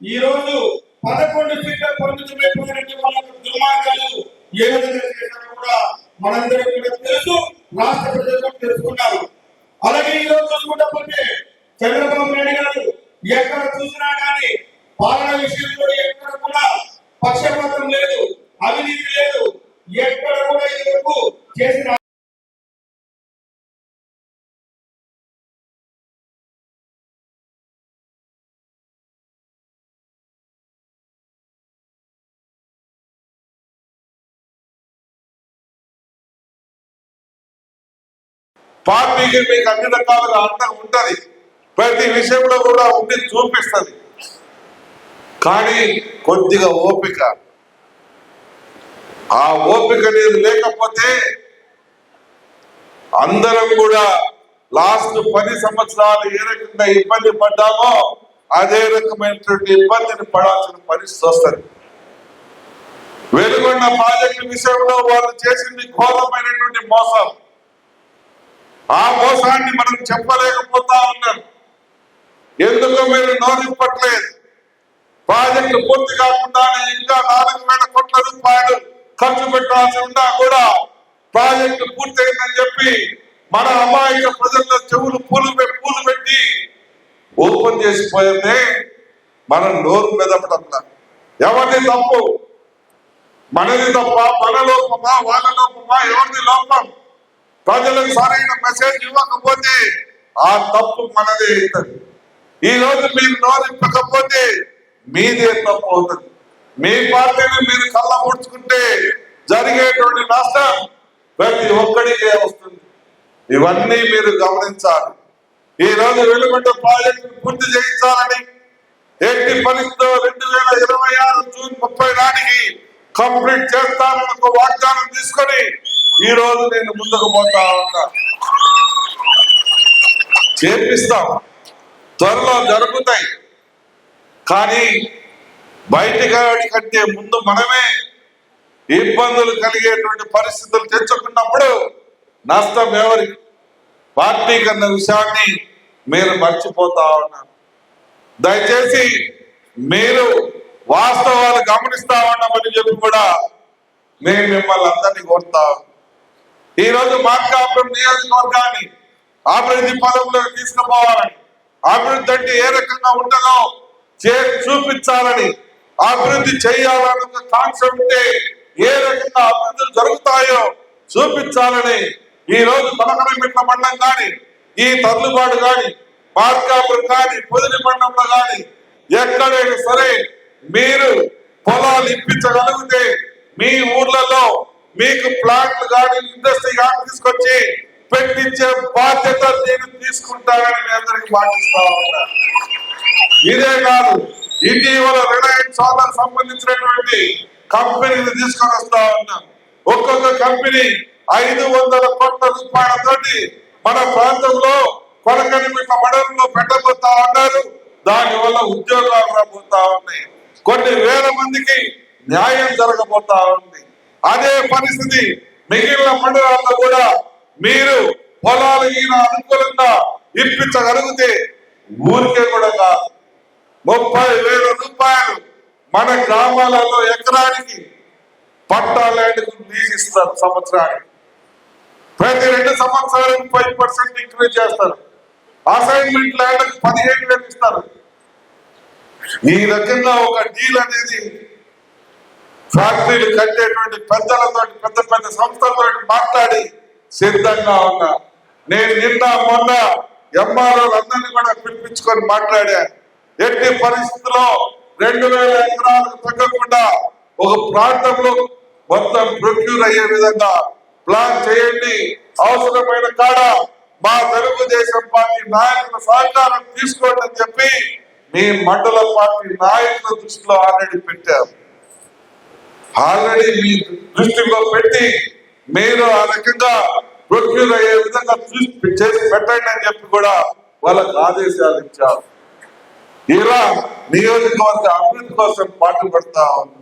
ఈ రోజు పదకొండు సీట్ల పొందుతున్నటువంటి వాళ్ళకు దుర్మార్గాలు ఏ విధంగా చేశారో కూడా మనందరికీ కూడా తెలుసు రాష్ట్ర ప్రజలు కూడా తెలుసుకున్నారు అలాగే ఈ రోజు చూసుకుంటే చంద్రబాబు నాయుడు గారు ఎక్కడ చూసినా కానీ పాలన విషయంలో ఎక్కడ కూడా పక్షపాతం లేదు అవినీతి లేదు. ఎక్కడ కూడా ఇంతకు చేసిన పార్టీకి మీకు అన్ని రకాలుగా అండగా ఉంటుంది. ప్రతి విషయంలో కూడా ఉండి చూపిస్తుంది. కానీ కొద్దిగా ఓపిక. ఆ ఓపిక అనేది లేకపోతే అందరం కూడా లాస్ట్ పది సంవత్సరాలు ఏ రకంగా ఇబ్బంది పడ్డామో అదే రకమైనటువంటి ఇబ్బందిని పడాల్సిన పరిస్థితి వస్తుంది. వెలుగొండ ప్రాజెక్టు విషయంలో వాళ్ళు చేసింది ఘోరమైనటువంటి మోసం. ఆ మోసాన్ని మనం చెప్పలేకపోతా ఉన్నాం. ఎందుకు మీరు నోరిప్పట్లేదు. ప్రాజెక్టు పూర్తి కాకుండానే ఇంకా నాలుగు వేల కోట్ల రూపాయలు ఖర్చు పెట్టాల్సి ఉన్నా కూడా ప్రాజెక్టు పూర్తయిందని చెప్పి మన అమాయక ప్రజల్లో చెవులు పూలు పూలు పెట్టి ఓపెన్ చేసిపోయిందే మనం నోరు మెదపడంలా ఎవరిది తప్పు? మనది తప్ప మన లోపమా వాళ్ళ లోపమా ఎవరిది లోపం? ప్రజలకు సరైన మెసేజ్ ఇవ్వకపోతే ఆ తప్పు మనదే అవుతుంది. ఈ రోజు మీరు నోరింపకపోతే మీదే తప్పు అవుతుంది. మీ పార్టీని మీరు కళ్ళ ముడుచుకుంటే జరిగేటువంటి నష్టం ప్రతి ఒక్కడికే వస్తుంది. ఇవన్నీ మీరు గమనించాలి. ఈ రోజు వెలుగుంట ప్రాజెక్టు పూర్తి చేయించాలని ఎట్టి పరిస్థితిలో రెండు వేల ఇరవై ఆరు జూన్ ముప్పై నాటికి కంప్లీట్ చేస్తానని ఒక వాగ్దానం తీసుకొని ఈ రోజు నేను ముందుకు పోతా ఉన్నా. చేపిస్తాం త్వరలో జరుగుతాయి. కానీ బయటికి కంటే ముందు మనమే ఇబ్బందులు కలిగేటువంటి పరిస్థితులు తెచ్చుకున్నప్పుడు నష్టం ఎవరి పార్టీ కన్న విషయాన్ని మీరు మర్చిపోతా ఉన్నారు. దయచేసి మీరు వాస్తవాలు గమనిస్తా ఉన్నామని చెప్పి కూడా నేను మిమ్మల్ని అందరినీ కోరుతా ఈ రోజు మార్కాపురం నియోజకవర్గాన్ని అభివృద్ధి పదంలోకి తీసుకుపోవాలని అభివృద్ధి అంటే ఏ రకంగా ఉంటుందో చే చూపించాలని అభివృద్ధి చేయాలని ఒక కాన్సెప్ట్ ఉంటే ఏ రకంగా అభివృద్ధులు జరుగుతాయో చూపించాలని ఈ రోజు పలకరమిట్ల మండలం కానీ ఈ తల్లుబాటు కానీ మార్కాపురం కానీ పొదిలి మండలంలో కానీ ఎక్కడైనా సరే మీరు పొలాలు ఇప్పించగలిగితే మీ ఊర్లలో మీకు ప్లాంట్లు కానీ ఇండస్ట్రీ కానీ తీసుకొచ్చి పెట్టించే బాధ్యత నేను తీసుకుంటానని మీ అందరికి పాటిస్తా ఉన్నా. ఇదే కాదు ఇటీవల రిలయన్స్ సోలార్ సంబంధించినటువంటి కంపెనీని తీసుకొని వస్తా ఉన్నాం. ఒక్కొక్క కంపెనీ ఐదు వందల కోట్ల రూపాయలతోటి మన ప్రాంతంలో కొలకనిమిట్ల మండలంలో పెట్టబోతా ఉన్నారు. దాని వల్ల ఉద్యోగాలు రాబోతా ఉన్నాయి. కొన్ని వేల మందికి న్యాయం జరగబోతా ఉంది. అదే పరిస్థితి మిగిలిన మండలాల్లో కూడా మీరు పొలాలు ఈయన అనుకూలంగా ఇప్పించగలిగితే ఊరికే కూడా కాదు. ముప్పై వేల రూపాయలు మన గ్రామాలలో ఎకరానికి పట్టా ల్యాండ్కు లీజ్ ఇస్తారు సంవత్సరానికి. ప్రతి రెండు సంవత్సరాలకు ఫైవ్ పర్సెంట్ ఇంక్రీజ్ చేస్తారు. అసైన్మెంట్ ల్యాండ్ పదిహేను వేలు ఇస్తారు. ఈ రకంగా ఒక డీల్ అనేది ఫ్యాక్టరీలు కట్టేటువంటి పెద్దలతో పెద్ద పెద్ద సంస్థలతో మాట్లాడి సిద్ధంగా ఉన్నా. నేను నిన్న మొన్న ఎంఆర్ఓ అందరినీ కూడా పిలిపించుకొని మాట్లాడా. ఎట్టి పరిస్థితుల్లో రెండు వేల ఎకరాలకు తగ్గకుండా ఒక ప్రాంతంలో మొత్తం ప్రొక్యూర్ అయ్యే విధంగా ప్లాన్ చేయండి. అవసరమైన కాడ మా తెలుగుదేశం పార్టీ నాయకుల సహకారం తీసుకోండి అని చెప్పి మీ మండల పార్టీ నాయకుల దృష్టిలో ఆల్రెడీ పెట్టారు ఆల్రెడీ మీ దృష్టిలో పెట్టి మీరు ఆ రకంగా ప్రొక్యూర్ అయ్యే విధంగా చేసి పెట్టండి అని చెప్పి కూడా వాళ్ళకు ఆదేశాలు ఇచ్చారు. ఇలా నియోజకవర్గ అభివృద్ధి కోసం పాటుపడతా ఉన్నారు.